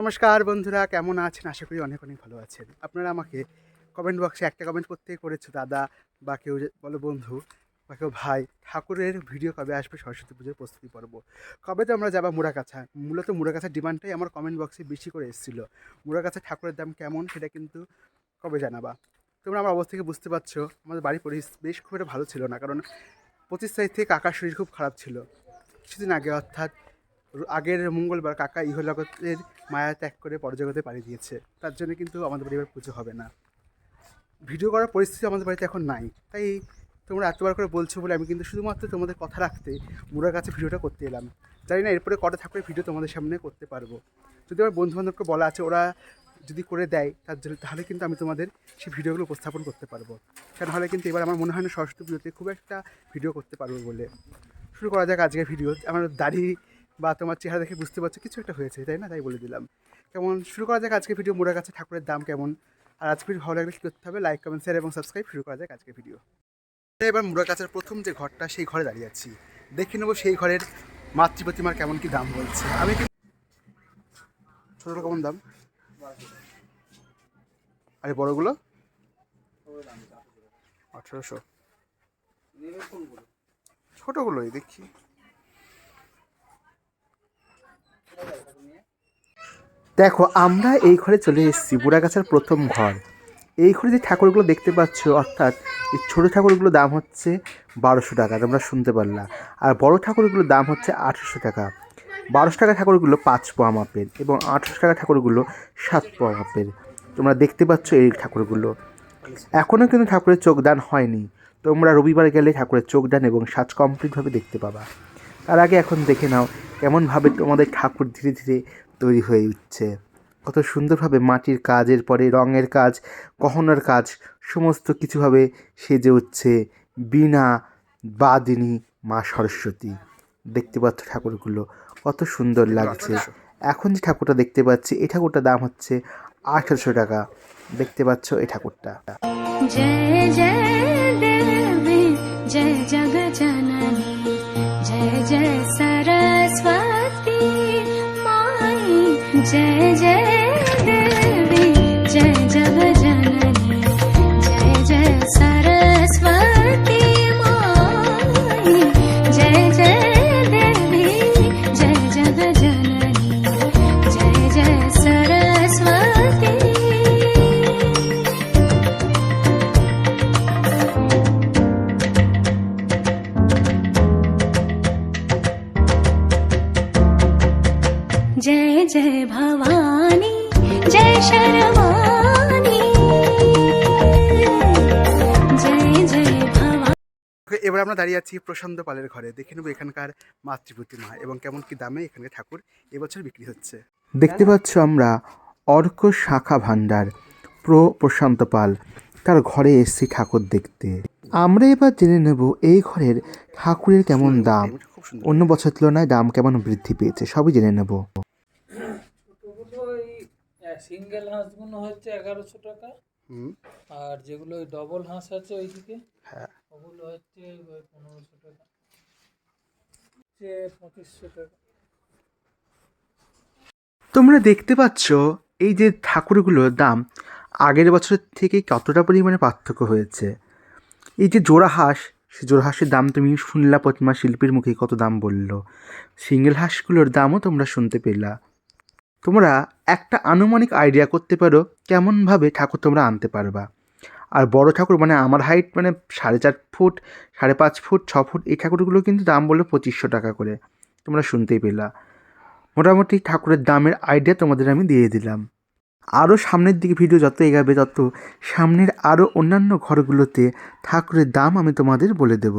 নমস্কার বন্ধুরা, কেমন আছেন? আশা করি অনেক অনেক ভালো আছেন। আপনারা আমাকে কমেন্ট বক্সে একটা কমেন্ট করতেই করেছে, দাদা বা কেউ বলো বন্ধু বা কেউ ভাই, ঠাকুরের ভিডিও কবে আসবে? সরস্বতী পুজোর প্রস্তুতি পর্ব। কবে তো আমরা যাবা? মুড়াকাছা। মূলত মুড়াকাছার ডিমান্ডটাই আমার কমেন্ট বক্সে বেশি করে এসেছিল। মুড়াকাছা ঠাকুরের দাম কেমন সেটা কিন্তু কবে জানাবা? তোমরা আমার অবস্থা থেকে বুঝতে পারছ, আমাদের বাড়ির পরিবেশ বেশ খুব একটা ভালো ছিল না, কারণ পঁচিশ তারিখ থেকে কাকার শরীর খুব খারাপ ছিল। কিছুদিন আগে অর্থাৎ আগের মঙ্গলবার কাকা ইহজগতের মায়া ত্যাগ করে পরজগতে পাড়ি দিয়েছে। তার জন্য কিন্তু আমাদের বাড়ি এবার পুজো হবে না। ভিডিও করার পরিস্থিতি আমাদের বাড়িতে এখন নাই। তাই তোমরা এতবার করে বলছো বলে আমি কিন্তু শুধুমাত্র তোমাদের কথা রাখতে মুরার কাছে ভিডিওটা করতে এলাম। জানি না এরপরে কটা ঠাকুরের ভিডিও তোমাদের সামনে করতে পারব। যদি আমার বন্ধু বান্ধবকে বলা আছে, ওরা যদি করে দেয়, তার জন্য তাহলে কিন্তু আমি তোমাদের সেই ভিডিওগুলো উপস্থাপন করতে পারব। কেন হলে কিন্তু এবার আমার মনে হয় না সরস্বতী পুজোতে খুব একটা ভিডিও করতে পারব বলে। শুরু করা যাক আজকের ভিডিও। আমার দাড়ি বা তোমার চেহারা দেখে বুঝতে পারছ, কিছু একটা হয়েছে, তাই না? তাই বলে দিলাম। কেমন? শুরু করা যাক আজকে ভিডিও মোড়ার কাছে ঠাকুরের দাম কেমন? আর আজকে ভিডিও ভালো লাগলে কী করতে হবে? লাইক কমেন্ট শেয়ার এবং সাবস্ক্রাইব শুরু করা যাক আজকে ভিডিও এবার মুড়ার কাছের প্রথম যে ঘরটা, সেই ঘরে দাঁড়িয়ে আছি। দেখে নেব সেই ঘরের মাতৃ প্রতিমার কেমন কি দাম বলছে। আমি কি ছোটোগুলো কেমন দাম? আরে বড়গুলো? আঠেরোশো। ছোটোগুলোই দেখি। দেখো, আমরা এই ঘরে চলে এসেছি বুড়াগাছার প্রথম ঘর। এই ঘরে যে ঠাকুরগুলো দেখতে পাচ্ছ, অর্থাৎ এই ছোটো ঠাকুরগুলোর দাম হচ্ছে বারোশো টাকা, তোমরা শুনতে পারলা। আর বড় ঠাকুরগুলোর দাম হচ্ছে আঠেরোশো টাকা। বারোশো টাকা ঠাকুরগুলো পাঁচ পোয়া মাপের এবং আঠেরোশো টাকা ঠাকুরগুলো সাত পোয়া মাপের। তোমরা দেখতে পাচ্ছ এই ঠাকুরগুলো। এখনও কিন্তু ঠাকুরের চোখদান হয়নি। তোমরা রবিবার গেলে ঠাকুরের চোখদান এবং সাজ কমপ্লিটভাবে দেখতে পাবা। তার আগে এখন দেখে নাও এমনভাবে তোমাদের ঠাকুর ধীরে ধীরে তৈরি হয়ে উঠছে? কত সুন্দরভাবে মাটির কাজের পরে রঙের কাজ কহনার কাজ সমস্ত কিছুভাবে সেজে উঠছে বিনা বাদিনী মা সরস্বতী। দেখতে পাচ্ছ ঠাকুরগুলো কত সুন্দর লাগছে। এখন যে ঠাকুরটা দেখতে পাচ্ছি এই ঠাকুরটার দাম হচ্ছে আঠারোশো টাকা। দেখতে পাচ্ছ এই ঠাকুরটা। জয় জয় জয় জয় জয় जय जय দাঁড়িয়ে আছি প্রশান্ত পালের ঘরে। দেখে নেব এখানকার মাতৃ প্রতিমা এবং কেমন কি দামে এখানকার ঠাকুর এবছর বিক্রি হচ্ছে। দেখতে পাচ্ছ আমরা অর্ক শাখা ভাণ্ডার প্রো প্রশান্ত পাল, তার ঘরে এসছি ঠাকুর দেখতে। আমরা এবার জেনে নেব এই ঘরের ঠাকুরের কেমন দাম। অন্য বছর তুলনায় দাম কেমন বৃদ্ধি পেয়েছে, সবই জেনে নেব। সিঙ্গেল হাঁসগুলো হচ্ছে এগারোশো টাকা। আর যেগুলো ওই ডবল হাঁস আছে ওইদিকে হ্যাঁ। ওগুলো হচ্ছে ওই পনেরোশো টাকা। হচ্ছে পঁচিশশো টাকা। তোমরা দেখতে পাচ্ছ এই যে ঠাকুরগুলোর দাম আগের বছরের থেকে কতটা পরিমাণে পার্থক্য হয়েছে। এই যে জোড়া হাঁস সে জোড়া হাঁসের দাম তুমি শুনলা প্রতিমা শিল্পীর মুখে কত দাম বলল। সিঙ্গেল হাঁসগুলোর দামও তোমরা শুনতে পেলা। তোমরা একটা আনুমানিক আইডিয়া করতে পারো কেমনভাবে ঠাকুর তোমরা আনতে পারবা। আর বড় ঠাকুর মানে আমার হাইট মানে সাড়ে চার ফুট, সাড়ে পাঁচ ফুট, ছ ফুট, এই ঠাকুরগুলো কিন্তু দাম বলল পঁচিশশো টাকা করে। তোমরা শুনতেই পেলা। মোটামুটি ঠাকুরের দামের আইডিয়া তোমাদের আমি দিয়ে দিলাম। আরও সামনের দিকে ভিডিও যত এগাবে, তত সামনের আরও অন্যান্য ঘরগুলোতে ঠাকুরের দাম আমি তোমাদের বলে দেব।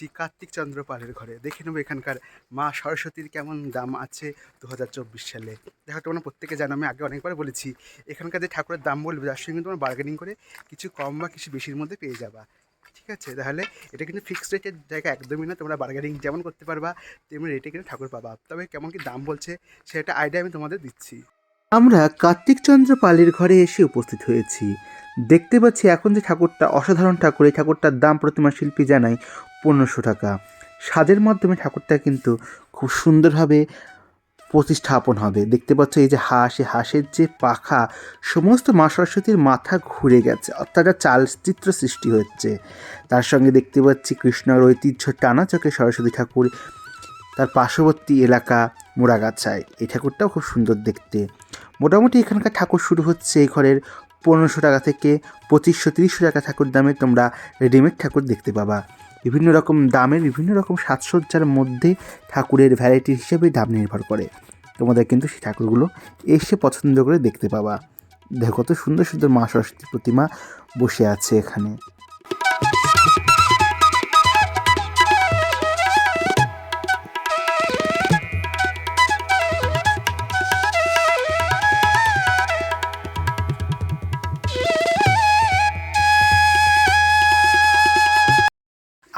আছি কার্তিক চন্দ্র পালের ঘরে। দেখে নেব এখানকার মা সরস্বতীর কেমন দাম আছে দু হাজার চব্বিশ সালে। দেখো তোমরা প্রত্যেকে জানো, আমি আগে অনেকবার বলেছি, এখানকার যে ঠাকুরের দাম বলবে, তার সঙ্গে তোমরা বার্গেনিং করে কিছু কম বা কিছু বেশির মধ্যে পেয়ে যাবা। ঠিক আছে? তাহলে এটা কিন্তু ফিক্সড রেটের জায়গা একদমই না, তোমরা বার্গেনিং যেমন করতে পারবা, তেমনি রেটে কিন্তু ঠাকুর পাবা। তবে কেমন কি দাম বলছে, সেটা আইডিয়া আমি তোমাদের দিচ্ছি। আমরা কার্তিক চন্দ্র পালের ঘরে এসে উপস্থিত হয়েছি। দেখতে পাচ্ছি এখন যে ঠাকুরটা, অসাধারণ ঠাকুর, এই ঠাকুরটার দাম প্রতিমা শিল্পী জানায় পনেরোশো টাকা। স্বাদের মাধ্যমে ঠাকুরটা কিন্তু খুব সুন্দরভাবে প্রতিস্থাপন হবে। দেখতে পাচ্ছ এই যে হাঁস, এই হাঁসের যে পাখা, সমস্ত মা সরস্বতীর মাথা ঘুরে গেছে। অর্থাৎ চালচিত্র সৃষ্টি হচ্ছে। তার সঙ্গে দেখতে পাচ্ছি কৃষ্ণর ঐতিহ্য টানা চোখে সরস্বতী ঠাকুর, তার পার্শ্ববর্তী এলাকা মোড়াগাছায়। এই ঠাকুরটাও খুব সুন্দর দেখতে। মোটামুটি এখানকার ঠাকুর শুরু হচ্ছে এই ঘরের পনেরোশো টাকা থেকে পঁচিশশো, তিরিশশো টাকা ঠাকুর দামে তোমরা রেডিমেড ঠাকুর দেখতে পাবা। বিভিন্ন রকম দামের বিভিন্ন রকম সাজসজ্জার মধ্যে ঠাকুরের ভ্যারাইটি হিসেবে দাম নির্ভর করে। তোমাদের কিন্তু সেই ঠাকুরগুলো এসে পছন্দ করে দেখতে পাবা। দেখো, কত সুন্দর সুন্দর মা সরস্বতী প্রতিমা বসে আছে এখানে।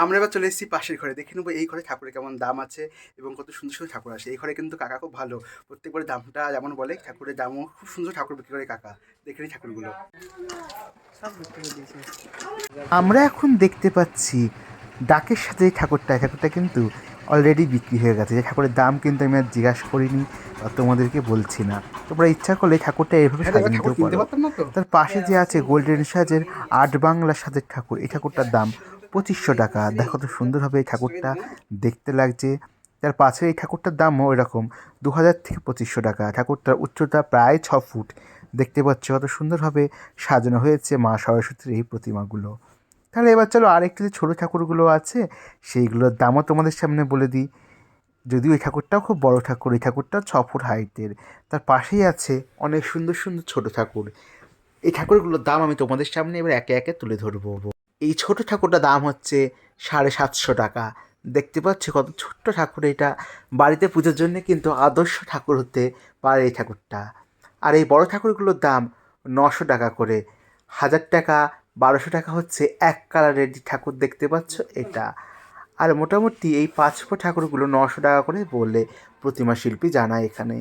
আমরা এবার চলে এসেছি পাশের ঘরে। দেখে নেব এই ঘরে ঠাকুরের কেমন দাম আছে এবং কত সুন্দর সুন্দর ঠাকুর আসে। এই ঘরে কিন্তু কাকা খুব ভালো। প্রত্যেকবারে দামটা যেমন বলে ঠাকুরের দামও খুব সুন্দর ঠাকুর বিক্রি করে কাকা। দেখে নিই ঠাকুরগুলো। আমরা এখন দেখতে পাচ্ছি ডাকের সাথে ঠাকুরটা। ঠাকুরটা কিন্তু অলরেডি বিক্রি হয়ে গেছে। যে ঠাকুরের দাম কিন্তু আমি আর জিজ্ঞাসা করিনি তোমাদেরকে বলছি না। তোমরা ইচ্ছা করলে ঠাকুরটা এভাবে হ্যাঁ, সাজিয়ে নিতেও পারো। তার পাশে যে আছে গোল্ডেন সাজের আট বাংলা সাজের ঠাকুর। এই ঠাকুরটার দাম পঁচিশশো টাকা। দেখো তো সুন্দরভাবে এই ঠাকুরটা। দেখতে লাগছে। তার পাশে এই ঠাকুরটার দামও এরকম দু হাজার থেকে পঁচিশশো টাকা। ঠাকুরটার উচ্চতা প্রায় ছ ফুট। দেখতে পাচ্ছ কত সুন্দরভাবে সাজানো হয়েছে মা সরস্বতীর এই প্রতিমাগুলো। তাহলে এবার চলো আরেকটি যে ছোটো ঠাকুরগুলো আছে, সেইগুলোর দামও তোমাদের সামনে বলে দিই। যদিও এই ঠাকুরটাও খুব বড় ঠাকুর, এই ঠাকুরটা ছ ফুট হাইটের। তার পাশেই আছে অনেক সুন্দর সুন্দর ছোট ঠাকুর। এই ঠাকুরগুলোর দাম আমি তোমাদের সামনে এবার একে একে তুলে ধরবো। এই ছোট ঠাকুরটার দাম হচ্ছে সাড়ে সাতশো টাকা। দেখতে পাচ্ছ কত ছোট্ট ঠাকুর এটা। বাড়িতে পুজোর জন্য কিন্তু আদর্শ ঠাকুর হতে পারে এই ঠাকুরটা। আর এই বড় ঠাকুরগুলোর দাম নশো টাকা করে। হাজার টাকা, বারোশো টাকা হচ্ছে এক কালারের যে ঠাকুর দেখতে পাচ্ছ এটা। আর মোটামুটি এই পাঁচ ফুট ঠাকুরগুলো নশো টাকা করে বলে প্রতিমা শিল্পী জানায় এখানে।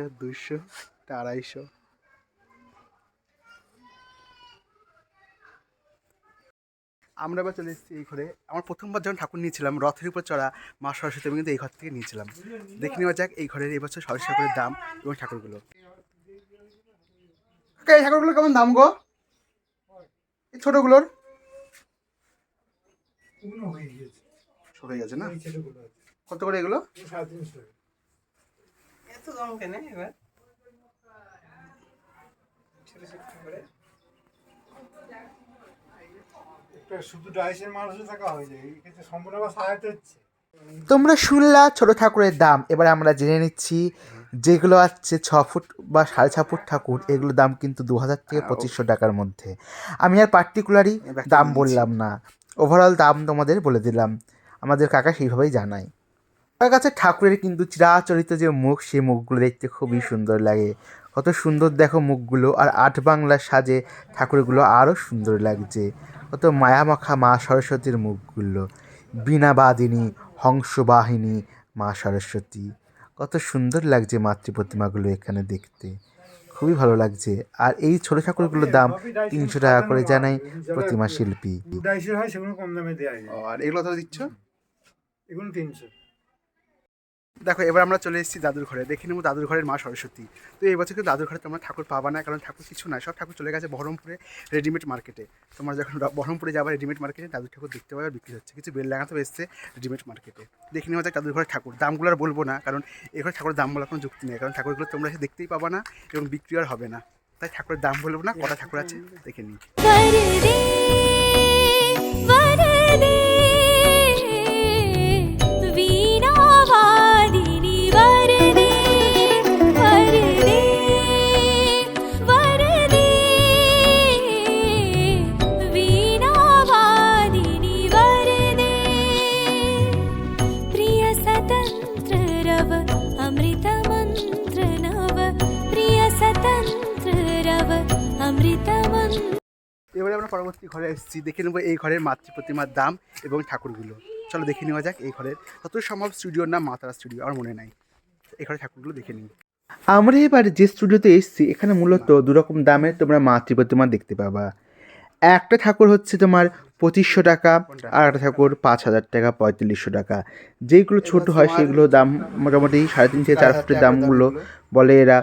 এটা দুইশো এটা আড়াইশো। আমরা এবার চলে এসেছি এই ঘরে। আমার প্রথমবার যখন ঠাকুর নিয়েছিলাম রথের উপর চড়া মা সরস্বতী আমি কিন্তু এই ঘর থেকে নিয়েছিলাম। দেখে নেওয়া যাক এই ঘরের এই বছর সরস্বতী ঠাকুরের দাম এবং ঠাকুরগুলো। এই ঠাকুরগুলো কেমন দাম গো? এই ছোটোগুলোর? হয়ে ছোট হয়ে গেছে না? কত করে এগুলো? সাড়ে তিনশো। এত কেন এবার। ছোট ছোট করে শুধু ডাইসের মানুষও থাকা হয়ে যায় এই সম্পূর্ণ আবার হচ্ছে। তোমরা শুনলা ছোট ঠাকুরের দাম এবার আমরা জেনে নিচ্ছি যেগুলো আছে ছ ফুট বা সাড়ে ছ ফুট ঠাকুর এগুলোর দাম কিন্তু দু হাজার থেকে পঁচিশশো টাকার মধ্যে। আমি আর পার্টিকুলারই দাম বললাম না। ওভারঅল দাম তোমাদের বলে দিলাম। আমাদের কাকা সেইভাবেই জানায়। তার কাছে ঠাকুরের কিন্তু চিরাচরিত যে মুখ সেই মুখগুলো দেখতে খুবই সুন্দর লাগে। কত সুন্দর দেখো মুখগুলো আর আট বাংলার সাজে ঠাকুরগুলো আরও সুন্দর লাগছে। কত মায়ামাখা মা সরস্বতীর মুখগুলো। বীণাবাদিনী হংসবাহিনী মা সরস্বতী। কত সুন্দর লাগছে মাতৃ প্রতিমাগুলো এখানে দেখতে। খুবই ভালো লাগছে। আর এই ছোট ঠাকুরগুলোর দাম তিনশো টাকা করে জানাই প্রতিমা শিল্পী। হয় আর এগুলো তো দিচ্ছ? এগুলো তিনশো। দেখো, এবার আমরা চলে এসেছি দাদুর ঘরে। দেখে নেব দাদুর ঘরের মা সরস্বতী। তো এই বছর কিন্তু দাদুর ঘরে তোমরা ঠাকুর পাবা না, কারণ ঠাকুর কিছু না সব ঠাকুর চলে গেছে বহরমপুরে রেডিমেড মার্কেটে তোমরা যখন বহরমপুরে যাবে রেডিমেড মার্কেটে দাদুর ঠাকুর দেখতে পাবে বিক্রি হচ্ছে। কিছু বেল লাগাতেও এসছে রেডিমেড মার্কেটে দেখে নেওয়া যাক দাদুর ঘরের ঠাকুর দামগুলো আর বলব না, কারণ এখানে ঠাকুরের দাম বলার কোনো যুক্তি নেই। কারণ ঠাকুরগুলো তোমরা এসে দেখতেই পাবা না এবং বিক্রি আর হবে না। তাই ঠাকুরের দাম বলব না, কটা ঠাকুর আছে, দেখে নিই। এবারে আমরা পরবর্তী ঘরে এসেছি। দেখে নেব এই ঘরের মাতৃ প্রতিমার দাম এবং ঠাকুরগুলো। চলো দেখে নেওয়া যাক এই ঘরের যত সম্ভব স্টুডিওর নাম মাতারা স্টুডিও আমার মনে নাই। এই ঘরের ঠাকুরগুলো দেখে নিই। আমরা এবার যে স্টুডিওতে এসেছি এখানে মূলত দুরকম দামের তোমরা মাতৃ প্রতিমা দেখতে পাবা। একটা ঠাকুর হচ্ছে তোমার পঁচিশশো টাকা আর একটা ঠাকুর পাঁচ হাজার টাকা পঁয়তাল্লিশশো টাকা। যেগুলো ছোট হয় সেগুলো দাম মোটামুটি সাড়ে তিন থেকে চার ফুটের দামগুলো বলে এরা।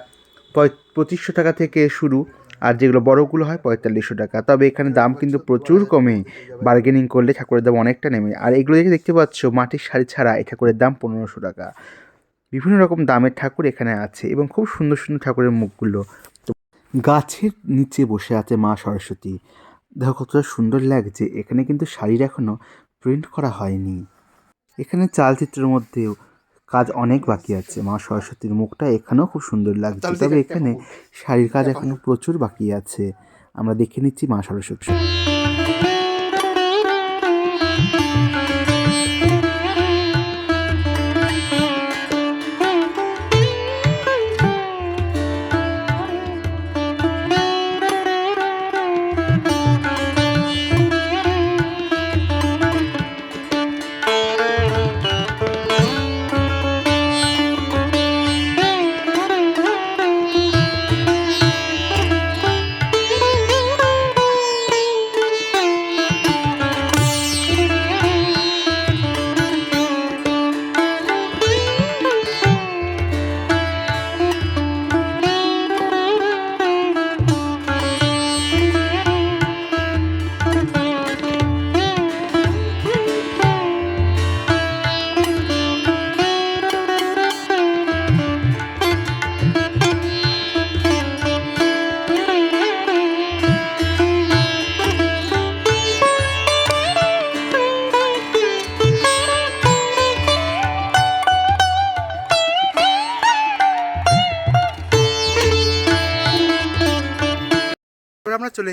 পঁয়- পঁচিশশো টাকা থেকে শুরু। আর যেগুলো বড়গুলো হয় পঁয়তাল্লিশশো টাকা। তবে এখানে দাম কিন্তু প্রচুর কমে বার্গেনিং করলে ঠাকুরের দাম অনেকটা নেমে। আর এগুলো দেখে দেখতে পাচ্ছ, মাটির শাড়ি ছাড়া এই ঠাকুরের দাম পনেরোশো টাকা। বিভিন্ন রকম দামের ঠাকুর এখানে আছে এবং খুব সুন্দর সুন্দর ঠাকুরের মুখগুলো। গাছের নিচে বসে আছে মা সরস্বতী। দেখো কতটা সুন্দর লাগছে। এখানে কিন্তু শাড়ির এখনও প্রিন্ট করা হয়নি। এখানে চালচিত্রের মধ্যেও কাজ অনেক বাকি আছে। মা সরস্বতীর মুখটা এখানেও খুব সুন্দর লাগছে। তবে এখানে শাড়ির কাজ এখনও প্রচুর বাকি আছে। আমরা দেখে নিচ্ছি মা সরস্বতী।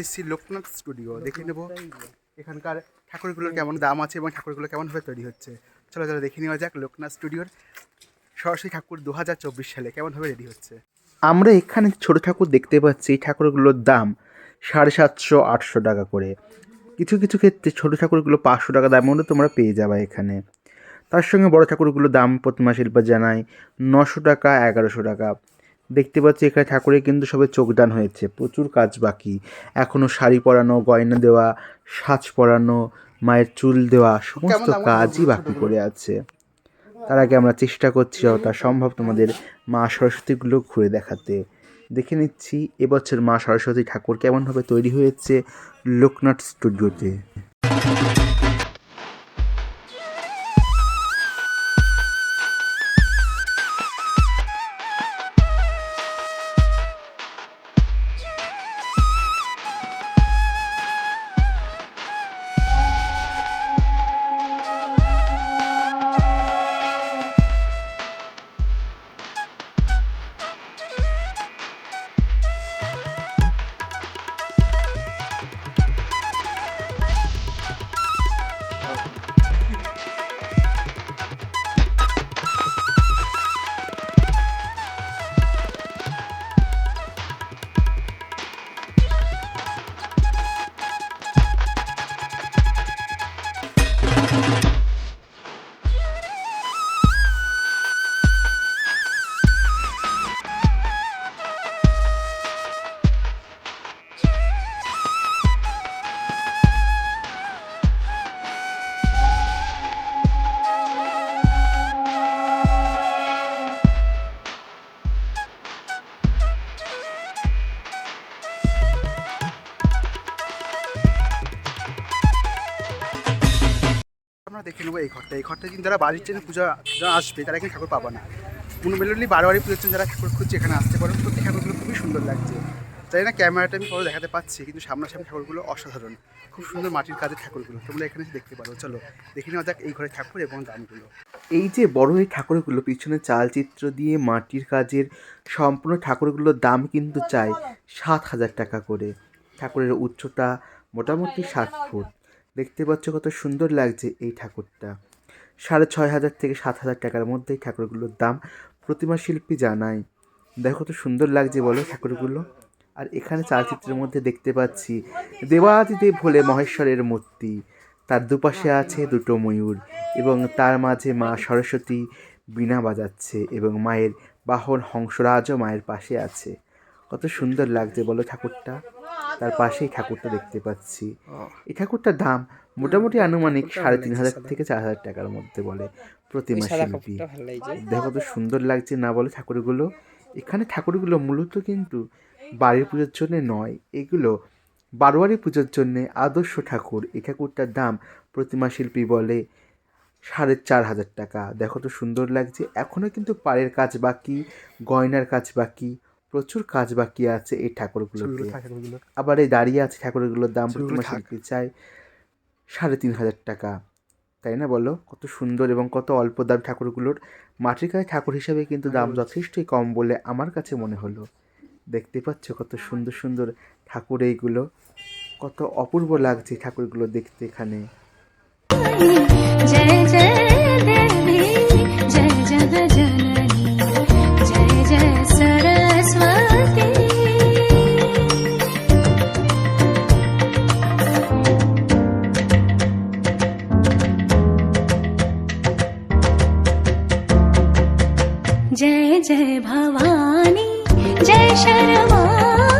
এসেছি লোকনাথ স্টুডিও দেখে নেব এখানকার ঠাকুরগুলোর কেমন দাম আছে এবং ঠাকুরগুলো কেমনভাবে তৈরি হচ্ছে। চলো চলো দেখে নেওয়া যাক লোকনাথ স্টুডিওর সরস্বতী ঠাকুর দু হাজার চব্বিশ সালে কেমনভাবে রেডি হচ্ছে। আমরা এখানে ছোট ঠাকুর দেখতে পাচ্ছি এই ঠাকুরগুলোর দাম সাড়ে সাতশো আটশো টাকা করে। কিছু কিছু ক্ষেত্রে ছোট ঠাকুরগুলো পাঁচশো টাকা দামেও তোমরা পেয়ে যাবে এখানে। তার সঙ্গে বড় ঠাকুরগুলোর দাম প্রতিমা শিল্প জানায় নশো টাকা এগারোশো টাকা। দেখতে পাচ্ছি এখানে ঠাকুরের কিন্তু সবে চোখদান হয়েছে প্রচুর কাজ বাকি। এখনও শাড়ি পরানো গয়না দেওয়া সাজ পরানো মায়ের চুল দেওয়া সমস্ত কাজই বাকি করে আছে। তার আগে আমরা চেষ্টা করছি যতটা সম্ভব তোমাদের মা সরস্বতীগুলো ঘুরে দেখাতে। দেখে নিচ্ছি এবছর মা সরস্বতী ঠাকুর কেমনভাবে তৈরি হয়েছে লোকনাথ স্টুডিওতে। কিন্তু যারা বাড়ির জন্য পূজা যারা আসবে, তারা এখানে ঠাকুর পাবে না। মনোমেললি বারোয়ারি পুজোর জন্য যারা ঠাকুর খুঁজছে, এখানে আসতে পারে। প্রত্যেক ঠাকুরগুলো খুবই সুন্দর লাগছে। জানি না? ক্যামেরাটা আমি পরে দেখাতে পাচ্ছি, কিন্তু সামনাসামনি ঠাকুরগুলো অসাধারণ। খুব সুন্দর মাটির কাজের ঠাকুরগুলো। তোমরা এখানে দেখতে পারো। চলো, দেখে নেওয়া যাক এই ঘরের ঠাকুর এবং দামগুলো এই যে বড় এই ঠাকুরগুলো, পিছনে চালচিত্র দিয়ে মাটির কাজের সম্পূর্ণ ঠাকুরগুলোর দাম কিন্তু চাই সাত হাজার টাকা করে। ঠাকুরের উচ্চতা মোটামুটি সাত ফুট। দেখতে পাচ্ছ কত সুন্দর লাগছে এই ঠাকুরটা। সাড়ে ছয় হাজার থেকে সাত হাজার টাকার মধ্যে এই ঠাকুরগুলোর দাম প্রতিমা শিল্পী জানায়। দেখো কত সুন্দর লাগছে বলো ঠাকুরগুলো। আর এখানে চালচিত্রের মধ্যে দেখতে পাচ্ছি দেবাদিদেব ভোলে মহেশ্বরের মূর্তি। তার দুপাশে আছে দুটো ময়ূর এবং তার মাঝে মা সরস্বতী বীণা বাজাচ্ছে এবং মায়ের বাহন হংসরাজও মায়ের পাশে আছে। কত সুন্দর লাগছে বলো ঠাকুরটা। তার পাশেই ঠাকুরটা দেখতে পাচ্ছি। এই ঠাকুরটার দাম মোটামুটি আনুমানিক সাড়ে তিন হাজার থেকে চার হাজার টাকার মধ্যে বলে প্রতিমা শিল্পী। দেখো কত সুন্দর লাগছে না বলে ঠাকুরগুলো। এখানে ঠাকুরগুলো মূলত কিন্তু বাড়ির পুজোর জন্যে নয় এগুলো বারোয়ারি পুজোর জন্যে আদর্শ ঠাকুর। এই ঠাকুরটার দাম প্রতিমা শিল্পী বলে সাড়ে চার হাজার টাকা। দেখো তো সুন্দর লাগছে। এখনও কিন্তু পাড়ের কাজ বাকি গয়নার কাজ বাকি প্রচুর কাজ বাকি আছে এই ঠাকুরগুলো আবার এই দাঁড়িয়ে আছে ঠাকুরগুলোর দাম প্রতিমা শিল্পী চাই সাড়ে তিন হাজার টাকা। তাই না বলো? কত সুন্দর এবং কত অল্প দাম ঠাকুরগুলোর। মাটির কাছে ঠাকুর হিসেবে কিন্তু দাম যথেষ্টই কম বলে আমার কাছে মনে হলো। দেখতে পাচ্ছ কত সুন্দর সুন্দর ঠাকুর এইগুলো। কত অপূর্ব লাগছে ঠাকুরগুলো দেখতে এখানে। जय जय भवानी जय शर्वाणी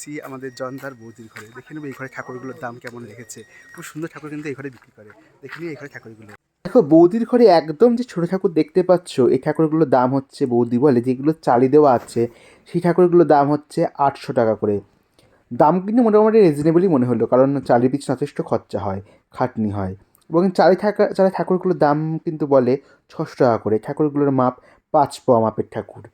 এসেছি আমাদের জন্দার বৌদির ঘরে। দেখে নেব এই ঘরে ঠাকুরগুলোর দাম কেমন রেখেছে। খুব সুন্দর ঠাকুর কিন্তু এই ঘরে বিক্রি করে। দেখে নিই এই ঘরে ঠাকুরগুলো দেখো বৌদির ঘরে একদম যে ছোটো ঠাকুর দেখতে পাচ্ছ, এই ঠাকুরগুলোর দাম হচ্ছে বৌদি বলে, যেগুলো চালি দেওয়া আছে, সেই ঠাকুরগুলোর দাম হচ্ছে আটশো টাকা করে। দাম কিন্তু মোটামুটি রিজনেবলই মনে হলো, কারণ চালের পিছনে যথেষ্ট খরচা হয়, খাটনি হয়। এবং চালে থাকা, চালে ঠাকুরগুলোর দাম কিন্তু বলে ছশো টাকা করে। ঠাকুরগুলোর মাপ পাঁচ পাওয়া মাপের ঠাকুর।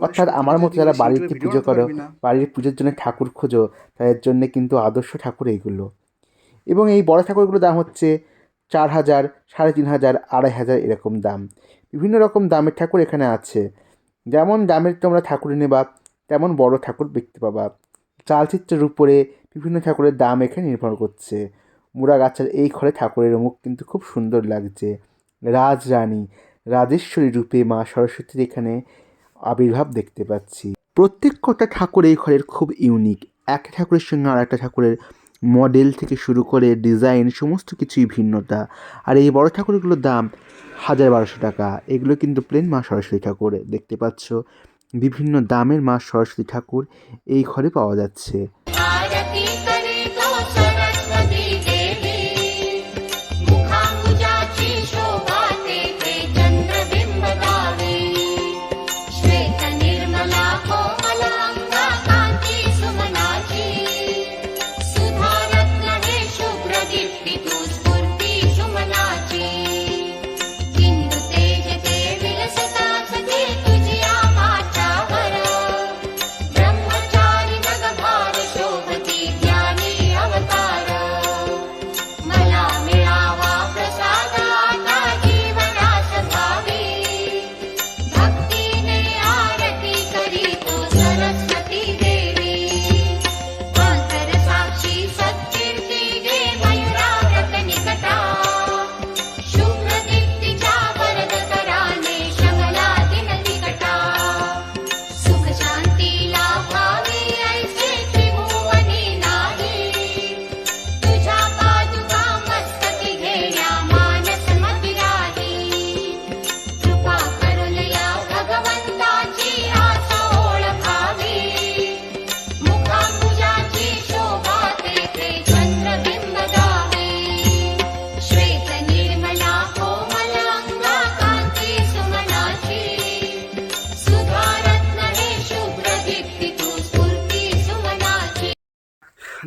অর্থাৎ আমার মতো যারা বাড়িতে পুজো করো বাড়ির পুজোর জন্য ঠাকুর খোঁজো তাদের জন্য কিন্তু আদর্শ ঠাকুর এইগুলো। এবং এই বড় ঠাকুরগুলোর দাম হচ্ছে চার হাজার সাড়ে তিন হাজার আড়াই হাজার এরকম দাম। বিভিন্ন রকম দামের ঠাকুর এখানে আছে। যেমন দামের তোমরা ঠাকুর নেবা তেমন বড় ঠাকুর দেখতে পাবা। চালচিত্রের উপরে বিভিন্ন ঠাকুরের দাম এখানে নির্ভর করছে। মুড়া গাছের এই ঘরে ঠাকুরের মুখ কিন্তু খুব সুন্দর লাগছে। রাজরানী রাজেশ্বরী রূপে মা সরস্বতীর এখানে আবির্ভাব দেখতে পাচ্ছি। প্রত্যেক কটা ঠাকুর এই ঘরের খুব ইউনিক একটা ঠাকুরের সঙ্গে আর একটা ঠাকুরের মডেল থেকে শুরু করে ডিজাইন সমস্ত কিছুই ভিন্নতা। আর এই বড় ঠাকুরগুলোর দাম হাজার বারোশো টাকা। এগুলো কিন্তু প্লেন মা সরস্বতী ঠাকুর দেখতে পাচ্ছ। বিভিন্ন দামের মা সরস্বতী ঠাকুর এই ঘরে পাওয়া যাচ্ছে।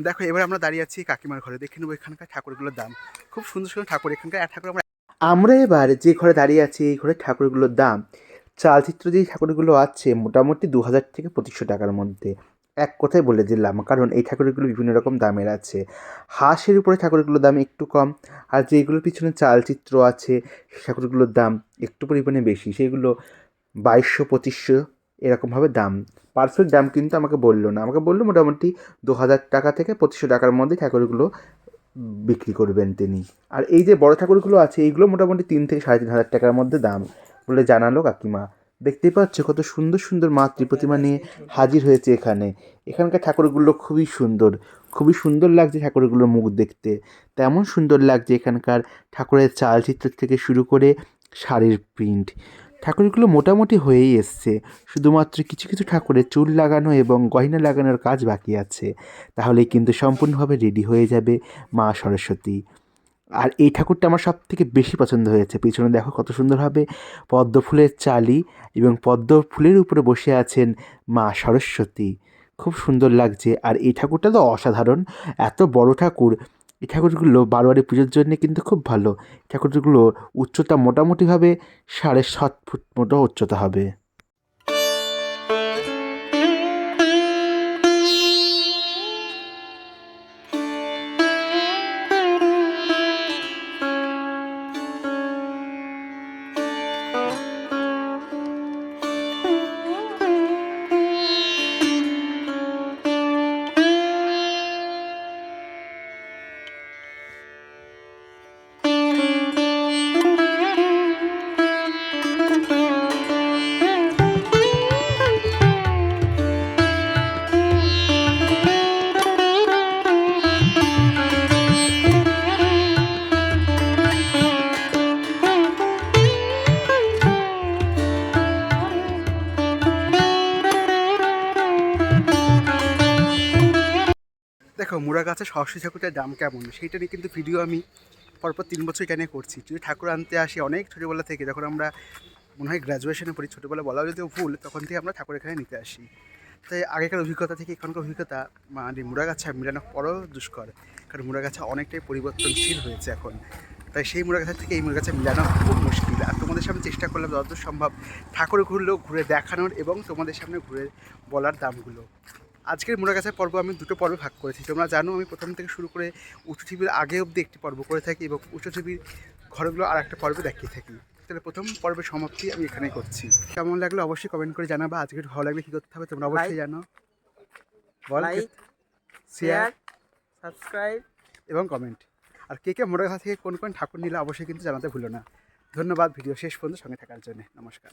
দেখো, এবার আমরা দাঁড়িয়ে আছি কাকিমার ঘরে। দেখে নেব এখানকার ঠাকুরগুলোর দাম। খুব সুন্দর সুন্দর ঠাকুর এখানকার। ঠাকুর আমরা আমরা এবার যে ঘরে দাঁড়িয়ে আছি, এই ঘরের ঠাকুরগুলোর দাম। চালচিত্র যে ঠাকুরগুলো আছে, মোটামুটি দু হাজার থেকে পঁচিশশো টাকার মধ্যে। এক কথায় বলে দিলাম, কারণ এই ঠাকুরগুলো বিভিন্ন রকম দামের আছে। হাঁসের উপরে ঠাকুরগুলোর দাম একটু কম, আর যেগুলোর পিছনে চালচিত্র আছে ঠাকুরগুলোর দাম একটু পরিমাণে বেশি। সেগুলো বাইশশো, পঁচিশশো এরকমভাবে দাম। পারফেক্ট দাম কিন্তু আমাকে বলল না। আমাকে বলল মোটামুটি দু হাজার টাকা থেকে পঁচিশশো টাকার মধ্যে ঠাকুরগুলো বিক্রি করবেন তিনি। আর এই যে বড় ঠাকুরগুলো আছে, এইগুলো মোটামুটি তিন থেকে সাড়ে তিন হাজার টাকার মধ্যে দাম বলে জানালো কাকিমা। দেখতেই পাচ্ছ কত সুন্দর সুন্দর মা ত্রিপ্রতিমা নিয়ে হাজির হয়েছে এখানে। এখানকার ঠাকুরগুলো খুবই সুন্দর খুবই সুন্দর লাগছে ঠাকুরগুলোর মুখ দেখতে। তেমন সুন্দর লাগছে এখানকার ঠাকুরের চালচিত্র থেকে শুরু করে শাড়ির প্রিন্ট ঠাকুরগুলো মোটামুটি হয়েই এসছে। শুধুমাত্র কিছু কিছু ঠাকুরের চুল লাগানো এবং গয়না লাগানোর কাজ বাকি আছে। তাহলে কিন্তু সম্পূর্ণভাবে রেডি হয়ে যাবে মা সরস্বতী। আর এই ঠাকুরটা আমার সব থেকে বেশি পছন্দ হয়েছে। পিছনে দেখো কত সুন্দরভাবে পদ্ম ফুলের চালি এবং পদ্ম ফুলের উপরে বসে আছেন মা সরস্বতী। খুব সুন্দর লাগছে। আর এই ঠাকুরটা তো অসাধারণ। এত বড় ঠাকুর। এই ঠাকুরগুলো বারোয়ারি পুজোর জন্য কিন্তু খুব ভালো। ঠাকুরগুলোর উচ্চতা মোটামুটিভাবে সাড়ে সাত ফুট মতো উচ্চতা হবে। গাছে সরস্বতী ঠাকুরটার দাম কেমন? সেইটা নিয়ে কিন্তু ভিডিও আমি পরপর তিন বছর এখানে করছি। যদি ঠাকুর আনতে আসি অনেক ছোটোবেলা থেকে, যখন আমরা মনে হয় গ্র্যাজুয়েশনে পড়ি, ছোটোবেলা বলা যদিও ভুল, তখন থেকে আমরা ঠাকুর এখানে নিতে আসি। তাই আগেকার অভিজ্ঞতা থেকে এখনকার অভিজ্ঞতা মানে মুড়া গাছা মেলানো বড় দুষ্কর। কারণ মুড়া গাছা অনেকটাই পরিবর্তনশীল হয়েছে এখন। তাই সেই মুড়া গাছা থেকে এই মুড়া গাছা মেলানো খুব মুশকিল। আর তোমাদের সামনে চেষ্টা করলাম যত সম্ভব ঠাকুর ঘুরলেও ঘুরে দেখানোর এবং তোমাদের সামনে ঘুরে বলার দামগুলো। আজকের মুড়াগাছার পর্ব আমি দুটো পর্বে ভাগ করেছি। তোমরা জানো আমি প্রথম থেকে শুরু করে উঁচু টিভির আগে অবধি একটি পর্ব করে থাকি এবং উঁচু টিভির ঘরগুলো আর একটা পর্বে দেখিয়ে থাকি। তাহলে প্রথম পর্বের সমাপ্তি আমি এখানেই করছি। কেমন লাগল অবশ্যই কমেন্ট করে জানাবা। আজকের ভালো লাগলে কী করতে হবে তোমরা অবশ্যই জানো। বল লাইক শেয়ার সাবস্ক্রাইব এবং কমেন্ট আর কে কে মুড়াগাছা থেকে কোন কোন ঠাকুর নিলে অবশ্যই কিন্তু জানাতে ভুলো না। ধন্যবাদ। ভিডিও শেষ পর্যন্ত সঙ্গে থাকার জন্য। নমস্কার।